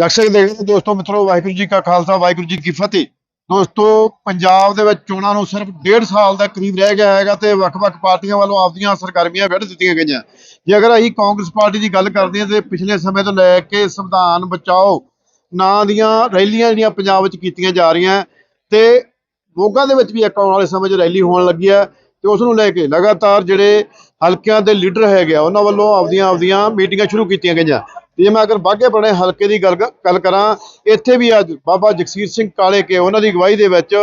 ਦਰਸ਼ਕ ਦੇਖਦੇ ਦੋਸਤੋ, ਮਿੱਤਰੋ, ਵਾਹਿਗੁਰੂ ਜੀ ਕਾ ਖਾਲਸਾ, ਵਾਹਿਗੁਰੂ ਜੀ ਕੀ ਫਤਿਹ। ਦੋਸਤੋ, ਪੰਜਾਬ ਦੇ ਵਿੱਚ ਚੋਣਾਂ ਨੂੰ ਸਿਰਫ ਡੇਢ ਸਾਲ ਦਾ ਕਰੀਬ ਰਹਿ ਗਿਆ ਹੈਗਾ ਤੇ ਵੱਖ-ਵੱਖ ਪਾਰਟੀਆਂ ਵੱਲੋਂ ਆਪਦੀਆਂ ਸਰਗਰਮੀਆਂ ਵਿੱਢ ਦਿੱਤੀਆਂ ਗਈਆਂ। ਜੇ ਅਗਰ ਅਸੀਂ ਕਾਂਗਰਸ ਪਾਰਟੀ ਦੀ ਗੱਲ ਕਰਦੇ ਹਾਂ ਤੇ ਪਿਛਲੇ ਸਮੇਂ ਤੋਂ ਲੈ ਕੇ ਸੰਵਿਧਾਨ ਬਚਾਓ, ਨਾਂ ਦੀਆਂ ਰੈਲੀਆਂ ਜਿਹੜੀਆਂ ਪੰਜਾਬ ਵਿੱਚ ਕੀਤੀਆਂ ਜਾ ਰਹੀਆਂ ਤੇ ਮੋਗਾ ਦੇ ਵਿੱਚ ਵੀ ਇੱਕ ਆਉਣ ਵਾਲੇ ਸਮੇਂ 'ਚ ਰੈਲੀ ਹੋਣ ਲੱਗੀ ਹੈ ਤੇ ਉਸ ਨੂੰ ਲੈ ਕੇ ਲਗਾਤਾਰ ਜਿਹੜੇ ਹਲਕਿਆਂ ਦੇ ਲੀਡਰ ਹੈਗੇ ਆ, ਉਹਨਾਂ ਵੱਲੋਂ ਆਪਦੀਆਂ ਆਪਦੀਆਂ ਮੀਟਿੰਗਾਂ ਸ਼ੁਰੂ ਕੀਤੀਆਂ ਗਈਆਂ। ਜੇ ਮੈਂ ਅਗਰ ਬਾਗੇ ਬਣੇ ਹਲਕੇ ਦੀ ਗੱਲ ਗੱਲ ਕਰਾਂ, ਇੱਥੇ ਵੀ ਅੱਜ ਬਾਬਾ ਜਗਸੀਰ ਸਿੰਘ ਕਾਲੇ ਕੇ ਉਹਨਾਂ ਦੀ ਅਗਵਾਈ ਦੇ ਵਿੱਚ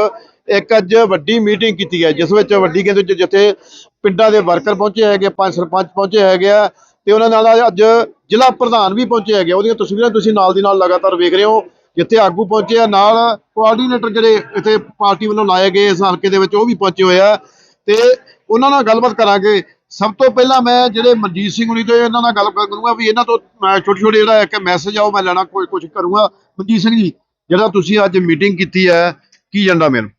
ਇੱਕ ਅੱਜ ਵੱਡੀ ਮੀਟਿੰਗ ਕੀਤੀ ਹੈ, ਜਿਸ ਵਿੱਚ ਵੱਡੀ ਕਹਿੰਦੇ ਜਿ- ਜਿੱਥੇ ਪਿੰਡਾਂ ਦੇ ਵਰਕਰ ਪਹੁੰਚੇ ਹੈਗੇ, ਪੰਜ ਸਰਪੰਚ ਪਹੁੰਚੇ ਹੈਗੇ ਆ, ਤੇ ਉਹਨਾਂ ਨਾਲ ਅੱਜ ਜ਼ਿਲ੍ਹਾ ਪ੍ਰਧਾਨ ਵੀ ਪਹੁੰਚੇ ਹੈਗੇ ਆ। ਉਹਦੀਆਂ ਤਸਵੀਰਾਂ ਤੁਸੀਂ ਨਾਲ ਦੀ ਨਾਲ ਲਗਾਤਾਰ ਵੇਖ ਰਹੇ ਹੋ, ਜਿੱਥੇ ਆਗੂ ਪਹੁੰਚੇ ਆ, ਨਾਲ ਕੋਆਰਡੀਨੇਟਰ ਜਿਹੜੇ ਇੱਥੇ ਪਾਰਟੀ ਵੱਲੋਂ ਲਾਏ ਗਏ ਇਸ ਹਲਕੇ ਦੇ ਵਿੱਚ, ਉਹ ਵੀ ਪਹੁੰਚੇ ਹੋਏ ਆ ਤੇ ਉਹਨਾਂ ਨਾਲ ਗੱਲਬਾਤ ਕਰਾਂਗੇ ਸਭ ਤੋਂ ਪਹਿਲਾਂ ਮੈਂ ਜਿਹੜੇ ਮਨਜੀਤ ਸਿੰਘ ਹੁਣੀ ਤੋਂ ਇਹਨਾਂ ਨਾਲ ਗੱਲ ਕਰੂੰਗਾ ਵੀ ਇਹਨਾਂ ਤੋਂ ਛੋਟੇ ਛੋਟੇ ਜਿਹੜਾ ਇੱਕ ਮੈਸੇਜ ਆ ਮੈਂ ਲੈਣਾ, ਕੋਈ ਕੋਸ਼ਿਸ਼ ਕਰੂੰਗਾ। ਮਨਜੀਤ ਸਿੰਘ ਜੀ, ਜਿਹੜਾ ਤੁਸੀਂ ਅੱਜ ਮੀਟਿੰਗ ਕੀਤੀ ਹੈ, ਕੀ ਏਜੰਡਾ ਮੇਨ?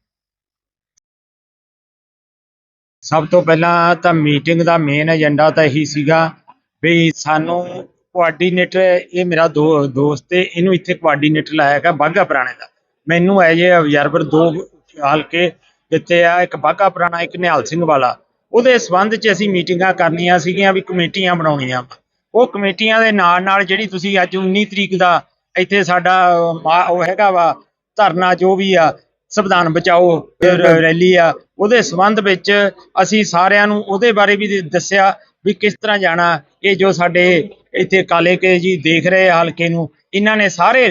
ਸਭ ਤੋਂ ਪਹਿਲਾਂ ਤਾਂ ਮੀਟਿੰਗ ਦਾ ਮੇਨ ਏਜੰਡਾ ਤਾਂ ਇਹੀ ਸੀਗਾ ਵੀ ਸਾਨੂੰ ਕੋਆਰਡੀਨੇਟਰ ਇਹ ਮੇਰਾ ਦੋ ਦੋਸਤ ਹੈ ਇਹਨੂੰ ਇੱਥੇ ਕੋਆਰਡੀਨੇਟਰ ਲਾਇਆ ਹੈਗਾ ਬਾਘਾ ਪੁਰਾਣੇ ਦਾ। ਮੈਨੂੰ ਐਜ ਏ ਅਬਜ਼ਰਵਰ ਦੋ ਹਲਕੇ ਦਿੱਤੇ ਆ, ਇੱਕ ਬਾਘਾ ਪੁਰਾਣਾ, ਇੱਕ ਨਿਹਾਲ ਸਿੰਘ ਵਾਲਾ। ਉਹਦੇ ਸੰਬੰਧ 'ਚ ਅਸੀਂ ਮੀਟਿੰਗਾਂ ਕਰਨੀਆਂ ਸੀਗੀਆਂ ਵੀ ਕਮੇਟੀਆਂ ਬਣਾਉਣੀਆਂ ਉਹ ਕਮੇਟੀਆਂ ਦੇ ਨਾਲ ਨਾਲ ਜਿਹੜੀ ਤੁਸੀਂ ਅੱਜ 19 ਤਰੀਕ ਦਾ ਇੱਥੇ ਸਾਡਾ ਮਾ- ਉਹ ਹੈਗਾ ਵਾ, ਧਰਨਾ ਜੋ ਵੀ ਆ, ਸੰਵਿਧਾਨ ਬਚਾਓ ਰੈਲੀ ਆ, ਉਹਦੇ ਸੰਬੰਧ ਵਿੱਚ ਅਸੀਂ ਸਾਰਿਆਂ ਨੂੰ ਉਹਦੇ ਬਾਰੇ ਵੀ ਦੱਸਿਆ ਵੀ ਕਿਸ ਤਰ੍ਹਾਂ ਜਾਣਾ, ਇਹ ਜੋ ਸਾਡੇ ਇੱਥੇ ਕਾਲੇ ਕੇ ਜੀ ਦੇਖ ਰਹੇ ਆ ਹਲਕੇ ਨੂੰ, ਇਹਨਾਂ ਨੇ ਸਾਰੇ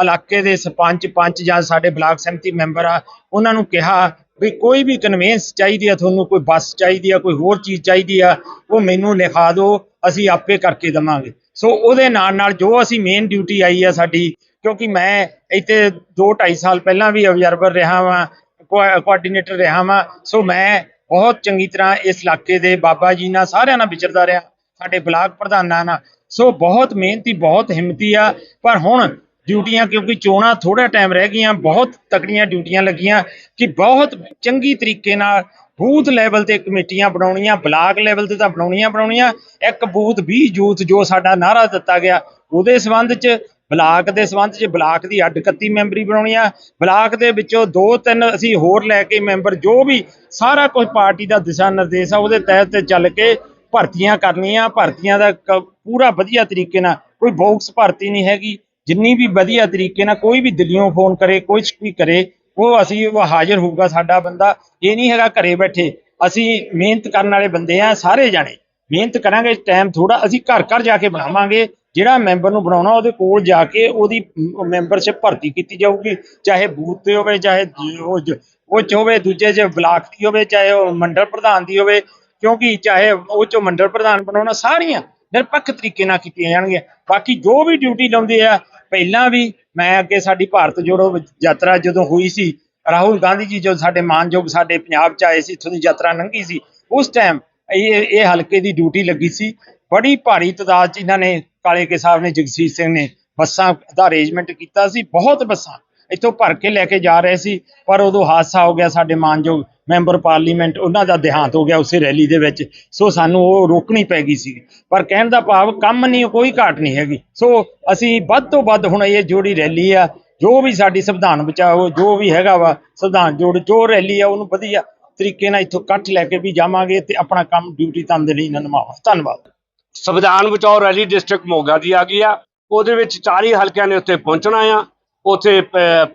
ਇਲਾਕੇ ਦੇ ਸਰਪੰਚ ਪੰਚ ਜਾਂ ਸਾਡੇ ਬਲਾਕ ਸਮਿਤੀ ਮੈਂਬਰ ਆ, ਉਹਨਾਂ ਨੂੰ ਕਿਹਾ ਵੀ ਕੋਈ ਵੀ ਕਨਵੈਂਸ ਚਾਹੀਦੀ ਆ, ਤੁਹਾਨੂੰ ਕੋਈ ਬੱਸ ਚਾਹੀਦੀ ਆ, ਕੋਈ ਹੋਰ ਚੀਜ਼ ਚਾਹੀਦੀ ਆ, ਉਹ ਮੈਨੂੰ ਲਿਖਾ ਦਿਓ, ਅਸੀਂ ਆਪੇ ਕਰਕੇ ਦਵਾਂਗੇ। ਸੋ ਉਹਦੇ ਨਾਲ ਨਾਲ ਜੋ ਅਸੀਂ ਮੇਨ ਡਿਊਟੀ ਆਈ ਆ ਸਾਡੀ, ਕਿਉਂਕਿ ਮੈਂ ਇੱਥੇ 2 2.5 ਸਾਲ ਪਹਿਲਾਂ ਵੀ ਅਬਜ਼ਰਵਰ ਰਿਹਾ ਵਾਂ ਕੋਆਰਡੀਨੇਟਰ ਰਿਹਾ ਵਾਂ ਸੋ ਮੈਂ ਬਹੁਤ ਚੰਗੀ ਤਰ੍ਹਾਂ ਇਸ ਇਲਾਕੇ ਦੇ ਬਾਬਾ ਜੀ ਨਾਲ ਸਾਰਿਆਂ ਨਾਲ ਵਿਚਰਦਾ ਰਿਹਾ, ਸਾਡੇ ਬਲਾਕ ਪ੍ਰਧਾਨਾਂ ਨਾਲ। ਸੋ ਬਹੁਤ ਮਿਹਨਤੀ, ਬਹੁਤ ਹਿੰਮਤੀ ਆ, ਪਰ ਹੁਣ ਡਿਊਟੀਆਂ, ਕਿਉਂਕਿ ਚੋਣਾਂ ਥੋੜਾ ਟਾਈਮ ਰਹਿ ਗਈਆਂ, ਬਹੁਤ ਤਕੜੀਆਂ ਡਿਊਟੀਆਂ ਲੱਗੀਆਂ ਕਿ ਬਹੁਤ ਚੰਗੀ ਤਰੀਕੇ ਨਾਲ ਬੂਥ ਲੈਵਲ ਤੇ ਕਮੇਟੀਆਂ ਬਣਾਉਣੀਆਂ, ਬਲਾਕ ਲੈਵਲ ਤੇ ਤਾਂ ਬਣਾਉਣੀਆਂ ਬਣਾਉਣੀਆਂ, ਇੱਕ ਬੂਥ 20 ਜੂਥ ਜੋ ਸਾਡਾ ਨਾਰਾ ਦਿੱਤਾ ਗਿਆ, ਉਹਦੇ ਸੰਬੰਧ 'ਚ, ਬਲਾਕ ਦੇ ਸੰਬੰਧ 'ਚ, ਬਲਾਕ ਦੀ ਅੱਡ 31 ਮੈਂਬਰੀ ਬਣਾਉਣੀ ਆ ਬਲਾਕ ਦੇ ਵਿੱਚੋਂ ਦੋ ਤਿੰਨ ਅਸੀਂ ਹੋਰ ਲੈ ਕੇ ਮੈਂਬਰ ਜੋ ਵੀ ਸਾਰਾ ਕੁਝ ਪਾਰਟੀ ਦਾ ਦਿਸ਼ਾ ਨਿਰਦੇਸ਼ ਆ, ਉਹਦੇ ਤਹਿਤ ਚੱਲ ਕੇ ਭਰਤੀਆਂ ਕਰਨੀਆਂ, ਭਰਤੀਆਂ ਦਾ ਕ- ਪੂਰਾ ਵਧੀਆ ਤਰੀਕੇ ਨਾਲ, ਕੋਈ ਬਾਕਸ ਭਰਤੀ ਨਹੀਂ ਹੈਗੀ। ਜਿੰਨੀ ਵੀ ਵਧੀਆ ਤਰੀਕੇ ਨਾਲ ਕੋਈ ਵੀ ਦਿੱਲੀੋਂ ਫੋਨ ਕਰੇ ਕੁਝ ਵੀ ਕਰੇ, ਉਹ ਅਸੀਂ, ਉਹ ਹਾਜ਼ਰ ਹੋਊਗਾ ਸਾਡਾ ਬੰਦਾ। ਇਹ ਨਹੀਂ ਹੈਗਾ ਘਰੇ ਬੈਠੇ। ਅਸੀਂ ਮਿਹਨਤ ਕਰਨ ਵਾਲੇ ਬੰਦੇ ਆ ਸਾਰੇ ਜਾਣੇ। ਮਿਹਨਤ ਕਰਾਂਗੇ ਟਾਈਮ ਥੋੜਾ ਅਸੀਂ ਘਰ ਘਰ ਜਾ ਕੇ ਬਣਾਵਾਂਗੇ। ਜਿਹੜਾ ਮੈਂਬਰ ਨੂੰ ਬਣਾਉਣਾ, ਉਹਦੇ ਕੋਲ ਜਾ ਕੇ ਉਹਦੀ ਮੈਂਬਰਸ਼ਿਪ ਭਰਤੀ ਕੀਤੀ ਜਾਊਗੀ। ਚਾਹੇ ਬੂਥ ਤੇ ਹੋਵੇ, ਚਾਹੇ ਉਹ ਉਹ ਚ ਹੋਵੇ, ਦੂਜੇ ਚ ਬਲਾਕ ਦੀ ਹੋਵੇ, ਚਾਹੇ ਉਹ ਮੰਡਲ ਪ੍ਰਧਾਨ ਦੀ ਹੋਵੇ। ਕਿਉਂਕਿ ਚਾਹੇ ਉਹ ਚੋਂ ਮੰਡਲ ਪ੍ਰਧਾਨ ਬਣਾਉਣਾ, ਸਾਰੀਆਂ ਨਿਰਪੱਖ ਤਰੀਕੇ ਨਾਲ ਕੀਤੀਆਂ ਜਾਣਗੀਆਂ। ਬਾਕੀ ਜੋ ਵੀ ਡਿਊਟੀ ਲਾਉਂਦੇ ਆ ਪਹਿਲਾਂ ਵੀ ਮੈਂ ਅੱਗੇ ਸਾਡੀ ਭਾਰਤ ਜੋੜੋ ਯਾਤਰਾ ਜਦੋਂ ਹੋਈ ਸੀ, ਰਾਹੁਲ ਗਾਂਧੀ ਜੀ ਜਦੋਂ ਸਾਡੇ ਮਾਨਯੋਗ ਸਾਡੇ ਪੰਜਾਬ ਚ ਆਏ ਸੀ, ਇੱਥੋਂ ਦੀ ਯਾਤਰਾ ਲੰਘੀ ਸੀ, ਉਸ ਟਾਈਮ ਇਹ ਇਹ ਹਲਕੇ ਦੀ ਡਿਊਟੀ ਲੱਗੀ ਸੀ। ਬੜੀ ਭਾਰੀ ਤਾਦਾਦ ਚ ਇਹਨਾਂ ਨੇ, ਕਾਲੇ ਕੇ ਸਾਹਿਬ ਨੇ ਜਗਸੀਰ ਸਿੰਘ ਨੇ ਬੱਸਾਂ ਦਾ ਅਰੇਂਜਮੈਂਟ ਕੀਤਾ ਸੀ, ਬਹੁਤ ਬੱਸਾਂ ਇੱਥੋਂ ਭਰ ਕੇ ਲੈ ਕੇ ਜਾ ਰਹੇ ਸੀ, ਪਰ ਉਦੋਂ ਹਾਦਸਾ ਹੋ ਗਿਆ ਸਾਡੇ ਮਾਨਯੋਗ ਮੈਂਬਰ ਪਾਰਲੀਮੈਂਟ, ਉਹਨਾਂ ਦਾ ਦੇਹਾਂਤ ਹੋ ਗਿਆ ਉਸੇ ਰੈਲੀ ਦੇ ਵਿੱਚ, ਸੋ ਸਾਨੂੰ ਉਹ ਰੋਕਣੀ ਪੈ ਗਈ ਸੀ। ਪਰ ਕਹਿਣ ਦਾ ਭਾਵ ਕੰਮ ਨਹੀਂ, ਕੋਈ ਘਾਟ ਨਹੀਂ ਹੈਗੀ। ਸੋ ਅਸੀਂ ਵੱਧ ਤੋਂ ਵੱਧ ਹੁਣ ਇਹ ਜੋੜੀ ਰੈਲੀ ਆ, ਜੋ ਵੀ ਸਾਡੀ ਸੰਵਿਧਾਨ ਬਚਾਓ, ਜੋ ਵੀ ਹੈਗਾ ਵਾ, ਸੰਵਿਧਾਨ ਜੋੜ, ਜੋ ਰੈਲੀ ਆ, ਉਹਨੂੰ ਵਧੀਆ ਤਰੀਕੇ ਨਾਲ ਇੱਥੋਂ ਇਕੱਠ ਲੈ ਕੇ ਵੀ ਜਾਵਾਂਗੇ ਤੇ ਆਪਣਾ ਕੰਮ ਡਿਊਟੀ ਤਾਂ ਤੰਦਲੀ ਨਾਲ ਨਿਭਾਵਾਂ ਧੰਨਵਾਦ। ਸੰਵਿਧਾਨ ਬਚਾਓ ਰੈਲੀ ਡਿਸਟ੍ਰਿਕਟ ਮੋਗਾ ਦੀ ਆ ਗਈ ਆ, ਉਹਦੇ ਵਿੱਚ ਚਾਰ ਹੀ ਹਲਕਿਆਂ ਨੇ ਉੱਥੇ ਪਹੁੰਚਣਾ ਆ। ਉੱਥੇ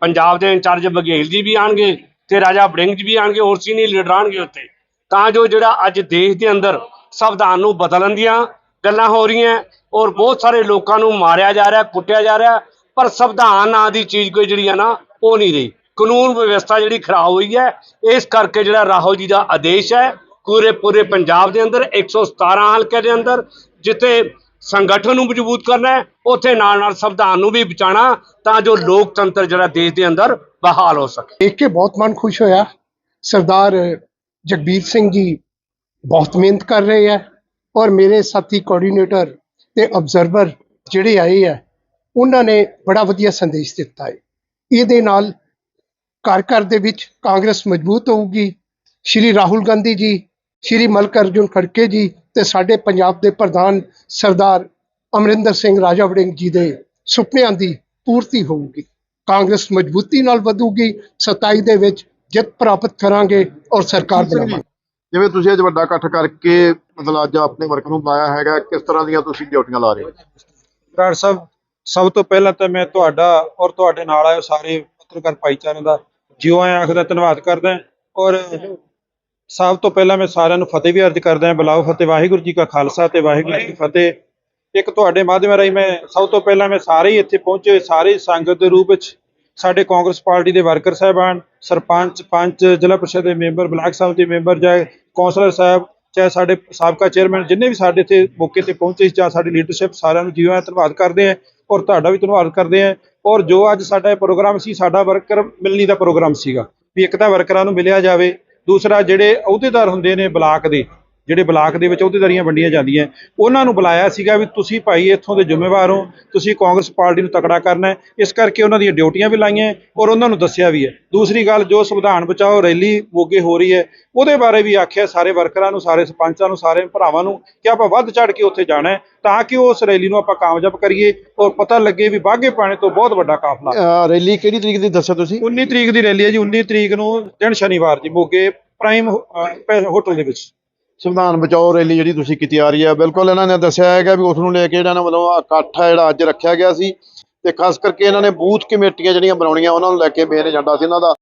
ਪੰਜਾਬ ਦੇ ਇੰਚਾਰਜ ਬਘੇਲ ਜੀ ਵੀ ਆਣਗੇ ਤੇ ਰਾਜਾ ਬੜਿੰਗ ਜੀ ਵੀ ਆਣਗੇ ਹੋਰ ਸੀਨੀਅਰ ਲੀਡਰ ਆਣਗੇ ਉੱਥੇ। ਤਾਂ ਜੋ ਜਿਹੜਾ ਅੱਜ ਦੇਸ਼ ਦੇ ਅੰਦਰ ਸੰਵਿਧਾਨ ਨੂੰ ਬਦਲਣ ਦੀਆਂ ਗੱਲਾਂ ਹੋ ਰਹੀਆਂ ਔਰ ਬਹੁਤ ਸਾਰੇ ਲੋਕਾਂ ਨੂੰ ਮਾਰਿਆ ਜਾ ਰਿਹਾ, ਕੁੱਟਿਆ ਜਾ ਰਿਹਾ, ਪਰ ਸੰਵਿਧਾਨ ਨਾਂ ਦੀ ਚੀਜ਼ ਕੋਈ ਜਿਹੜੀ ਆ ਨਾ, ਉਹ ਨਹੀਂ ਰਹੀ। ਕਾਨੂੰਨ ਵਿਵਸਥਾ ਜਿਹੜੀ ਖਰਾਬ ਹੋਈ ਹੈ, ਇਸ ਕਰਕੇ ਜਿਹੜਾ ਰਾਹੁਲ ਜੀ ਦਾ ਆਦੇਸ਼ ਹੈ ਪੂਰੇ ਪੂਰੇ ਪੰਜਾਬ ਦੇ ਅੰਦਰ 117 ਹਲਕੇ ਦੇ ਅੰਦਰ, ਜਿੱਥੇ ਸੰਗਠਨ ਨੂੰ ਮਜ਼ਬੂਤ ਕਰਨਾ ਹੈ, ਉੱਥੇ ਨਾਲ ਨਾਲ ਸੰਵਿਧਾਨ ਨੂੰ ਵੀ ਬਚਾਉਣਾ, ਤਾਂ ਜੋ ਲੋਕਤੰਤਰ ਜਿਹੜਾ ਦੇਸ਼ ਦੇ ਅੰਦਰ ਬਹਾਲ ਹੋ ਸਕੇ। ਦੇਖ ਕੇ ਬਹੁਤ ਮਨ ਖੁਸ਼ ਹੋਇਆ। ਸਰਦਾਰ ਜਗਬੀਰ ਸਿੰਘ ਜੀ ਬਹੁਤ ਮਿਹਨਤ ਕਰ ਰਹੇ ਹੈ ਔਰ ਮੇਰੇ ਸਾਥੀ ਕੋਆਰਡੀਨੇਟਰ ਤੇ ਅਬਜ਼ਰਵਰ ਜਿਹੜੇ ਆਏ ਹੈ, ਉਹਨਾਂ ਨੇ ਬੜਾ ਵਧੀਆ ਸੰਦੇਸ਼ ਦਿੱਤਾ ਹੈ। ਇਹਦੇ ਨਾਲ ਘਰ ਘਰ ਦੇ ਵਿੱਚ ਕਾਂਗਰਸ ਮਜ਼ਬੂਤ ਹੋਊਗੀ। ਸ਼੍ਰੀ ਰਾਹੁਲ ਗਾਂਧੀ ਜੀ, ਸ਼੍ਰੀ ਮਲਕ ਅਰਜੁਨ ਖੜਕੇ ਜੀ ਤੇ ਸਾਡੇ ਪੰਜਾਬ ਦੇ ਪ੍ਰਧਾਨ ਸਰਦਾਰ ਅਮਰਿੰਦਰ ਸਿੰਘ ਰਾਜਾ ਵੜਿੰਗ ਜੀ ਦੇ ਸੁਪਨਿਆਂ ਦੀ ਪੂਰਤੀ ਹੋਊਗੀ। ਕਾਂਗਰਸ ਮਜ਼ਬੂਤੀ ਨਾਲ ਵਧੂਗੀ 27 ਦੇ ਵਿੱਚ ਜਿੱਤ ਪ੍ਰਾਪਤ ਕਰਾਂਗੇ ਔਰ ਸਰਕਾਰ ਬਣਾਵਾਂਗੇ। ਜਿਵੇਂ ਤੁਸੀਂ ਅੱਜ ਵੱਡਾ ਇਕੱਠ ਕਰਕੇ ਮਤਲਬ ਅੱਜ ਆਪਣੇ ਵਰਕ ਨੂੰ ਬੁਲਾਇਆ ਹੈਗਾ ਕਿਸ ਤਰ੍ਹਾਂ ਦੀਆਂ ਤੁਸੀਂ ਡਿਊਟੀਆਂ ਲਾ ਰਹੇ ਹੋ? ਬਰਾੜ ਸਾਹਿਬ ਸਭ ਤੋਂ ਪਹਿਲਾਂ ਤਾਂ ਮੈਂ ਤੁਹਾਡਾ ਔਰ ਤੁਹਾਡੇ ਨਾਲ ਆਏ ਸਾਰੇ ਪੱਤਰਕਾਰ ਭਾਈਚਾਰੇ ਦਾ ਜਿਉਂ ਆਇਆਂ ਆਖਦਾ ਧੰਨਵਾਦ ਕਰਦਾ ਔਰ ਸਭ ਤੋਂ ਪਹਿਲਾਂ ਮੈਂ ਸਾਰਿਆਂ ਨੂੰ ਫਤਿਹ ਵੀ ਅਰਜ਼ ਕਰਦਾ ਹਾਂ ਬਲਾਓ ਫਤਿਹ ਵਾਹਿਗੁਰੂ ਜੀ ਕਾ ਖਾਲਸਾ ਤੇ ਵਾਹਿਗੁਰੂ ਜੀ ਕੀ ਫਤਿਹ। ਇੱਕ ਤੁਹਾਡੇ ਮਾਧਿਅਮ ਰਾਹੀਂ ਮੈਂ ਸਭ ਤੋਂ ਪਹਿਲਾਂ ਮੈਂ ਸਾਰੇ ਹੀ ਇੱਥੇ ਪਹੁੰਚੇ ਸਾਰੇ ਸੰਗਤ ਦੇ ਰੂਪ ਵਿੱਚ ਸਾਡੇ ਕਾਂਗਰਸ ਪਾਰਟੀ ਦੇ ਵਰਕਰ ਸਾਹਿਬਾਨ ਸਰਪੰਚ ਪੰਚ ਜ਼ਿਲ੍ਹਾ ਪ੍ਰੀਸ਼ਦ ਦੇ ਮੈਂਬਰ ਬਲਾਕ ਸਾਹਿਬ ਦੇ ਮੈਂਬਰ ਜਾਂ ਕੌਂਸਲਰ ਸਾਹਿਬ ਚਾਹੇ ਸਾਡੇ ਸਾਬਕਾ ਚੇਅਰਮੈਨ ਜਿੰਨੇ ਵੀ ਸਾਡੇ ਇੱਥੇ ਮੌਕੇ ਤੇ ਪਹੁੰਚੇ ਜਾਂ ਸਾਡੀ ਲੀਡਰਸ਼ਿਪ ਸਾਰਿਆਂ ਨੂੰ ਜੀਵਾਂ ਧੰਨਵਾਦ ਕਰਦੇ ਹਾਂ ਔਰ ਤੁਹਾਡਾ ਵੀ ਧੰਨਵਾਦ ਕਰਦੇ ਹਾਂ। ਔਰ ਜੋ ਅੱਜ ਸਾਡਾ ਇਹ ਪ੍ਰੋਗਰਾਮ ਸੀ ਸਾਡਾ ਵਰਕਰ ਮਿਲਣੀ ਦਾ ਪ੍ਰੋਗਰਾਮ ਸੀਗਾ ਵੀ ਇੱਕ ਤਾਂ ਵਰਕਰਾਂ ਨੂੰ ਮਿਲਿਆ ਜਾਵੇ ਦੂਸਰਾ ਜਿਹੜੇ ਅਹੁਦੇਦਾਰ ਹੁੰਦੇ ਨੇ ਬਲਾਕ ਦੇ ਜਿਹੜੇ ਬਲਾਕ ਦੇ ਵਿੱਚ ਅਹੁਦੇਦਾਰੀਆਂ ਵੰਡੀਆਂ ਜਾਂਦੀਆਂ ਉਹਨਾਂ ਨੂੰ ਬੁਲਾਇਆ ਸੀਗਾ ਵੀ ਤੁਸੀਂ ਭਾਈ ਇੱਥੋਂ ਦੇ ਜ਼ਿੰਮੇਵਾਰ ਹੋ ਤੁਸੀਂ ਕਾਂਗਰਸ ਪਾਰਟੀ ਨੂੰ ਤਕੜਾ ਕਰਨਾ ਹੈ ਇਸ ਕਰਕੇ ਉਹਨਾਂ ਦੀਆਂ ਡਿਊਟੀਆਂ ਵੀ ਲਾਈਆਂ ਔਰ ਉਹਨਾਂ ਨੂੰ ਦੱਸਿਆ ਵੀ ਹੈ। ਦੂਸਰੀ ਗੱਲ ਜੋ ਸੰਵਿਧਾਨ ਬਚਾਓ ਰੈਲੀ ਮੋਗੇ ਹੋ ਰਹੀ ਹੈ ਉਹਦੇ ਬਾਰੇ ਵੀ ਆਖਿਆ ਸਾਰੇ ਵਰਕਰਾਂ ਨੂੰ ਸਾਰੇ ਸਰਪੰਚਾਂ ਨੂੰ ਸਾਰੇ ਭਰਾਵਾਂ ਨੂੰ ਕਿ ਆਪਾਂ ਵੱਧ ਚੜ ਕੇ ਉੱਥੇ ਜਾਣਾ ਹੈ ਤਾਂ ਕਿ ਉਸ ਰੈਲੀ ਨੂੰ ਆਪਾਂ ਕਾਮਯਾਬ ਕਰੀਏ ਔਰ ਪਤਾ ਲੱਗੇ ਵੀ ਬਾਗੇ ਪਾਣੇ ਤੋਂ ਬਹੁਤ ਵੱਡਾ ਕਾਫਲਾ। ਰੈਲੀ ਕਿਹੜੀ ਤਰੀਕ ਦੀ ਦੱਸਿਆ ਤੁਸੀਂ? 19 ਤਰੀਕ ਦੀ ਰੈਲੀ ਹੈ ਜੀ 19 ਤਰੀਕ ਨੂੰ ਦਿਨ ਸ਼ਨੀਵਾਰ ਜੀ ਮੋਗੇ ਪ੍ਰਾਈਮ ਹੋਟਲ ਦੇ ਵਿੱਚ। ਸੰਵਿਧਾਨ ਬਚਾਓ ਰੈਲੀ ਜਿਹੜੀ ਤੁਸੀਂ ਕੀਤੀ ਆ ਰਹੀ ਹੈ, ਬਿਲਕੁਲ ਇਹਨਾਂ ਨੇ ਦੱਸਿਆ ਹੈਗਾ ਵੀ ਉਸ ਨੂੰ ਲੈ ਕੇ ਜਿਹੜਾ ਇਹਨਾਂ ਵੱਲੋਂ ਆਹ ਇਕੱਠ ਹੈ ਜਿਹੜਾ ਅੱਜ ਰੱਖਿਆ ਗਿਆ ਸੀ ਤੇ ਖਾਸ ਕਰਕੇ ਇਹਨਾਂ ਨੇ ਬੂਥ ਕਮੇਟੀਆਂ ਜਿਹੜੀਆਂ ਬਣਾਉਣੀਆਂ ਉਹਨਾਂ ਨੂੰ ਲੈ ਕੇ ਮੇਨ ਏਜੰਡਾ ਸੀ ਇਹਨਾਂ ਦਾ।